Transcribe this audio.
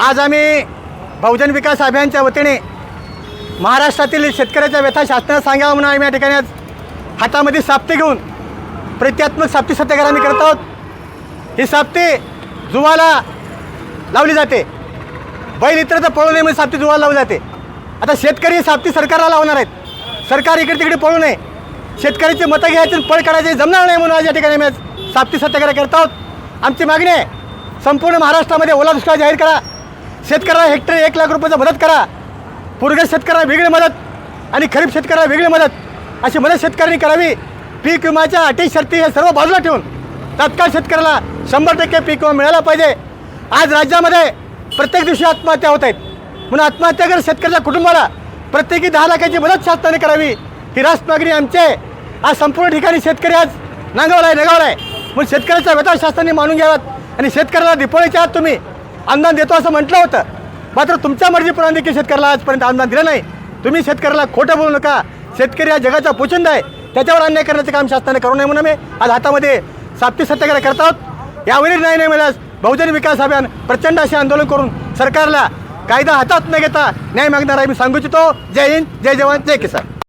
आज आम्ही बहुजन विकास अभियानच्या वतीने महाराष्ट्रातील शेतकऱ्याच्या व्यथा शासनाला सांगावं म्हणून आम्ही या ठिकाणी आज हातामध्ये साप्ते घेऊन प्रत्यात्मक साप्ती सत्याग्रह आम्ही करत आहोत. ही साप्ती जुवाला लावली जाते. बैल इतर तर पळू नये म्हणून साप्ती जुवाला लावली जाते. आता शेतकरी ही साप्ती सरकारला लावणार आहेत. सरकार इकडे तिकडे पळू नये. शेतकऱ्याचे मतं घ्यायचे पळ काढायचे जमणार नाही म्हणून आज या ठिकाणी आम्ही साप्ती सत्याग्रह करत आहोत. आमची मागणी आहे संपूर्ण महाराष्ट्रामध्ये ओला दुष्काळ जाहीर करा. शेतकऱ्याला हेक्टर एक लाख रुपयाचा मदत करा. पूरग्रस्त शेतकऱ्याला वेगळी मदत आणि खरीप शेतकऱ्याला वेगळी मदत. अशी मदत शेतकऱ्यांनी करावी. पीक विम्याच्या अटी शर्ती हे सर्व बाजूला ठेवून तात्काळ शेतकऱ्याला शंभर टक्के पीक विमा मिळाला पाहिजे. आज राज्यामध्ये प्रत्येक दिवशी आत्महत्या होत आहेत. म्हणून आत्महत्या आत्महत्याग्रस्त शेतकऱ्याच्या कुटुंबाला प्रत्येकी दहा लाखाची मदत शासनाने करावी. ही राष्ट्र मागणी आमची आहे. आज संपूर्ण ठिकाणी शेतकरी आज नांगवला आहे नगावला आहे. म्हणून शेतकऱ्याचा व्यथा शासनाने मानून घ्यावात आणि शेतकऱ्याला दिपोळीच्या आहात तुम्ही अनुदान देतो असं म्हटलं होतं. मात्र तुमच्या मर्जीप्रमाणे देखील शेतकऱ्याला आजपर्यंत अनुदान दिलं नाही. तुम्ही शेतकऱ्याला खोटं बोलू नका. शेतकरी हा जगाचा पोचंद आहे. त्याच्यावर अन्याय करण्याचं काम शासनाने करू नये म्हणून आम्ही आज हातामध्ये साप्ती सत्याग्रह करत आहोत. यावेळी नाही नाही मिळाल्यास बहुजन विकास अभियान प्रचंड असे आंदोलन करून सरकारला कायदा हातात न घेता न्याय मागणार आहे मी सांगू इच्छितो. जय हिंद जय जवान जय किसान.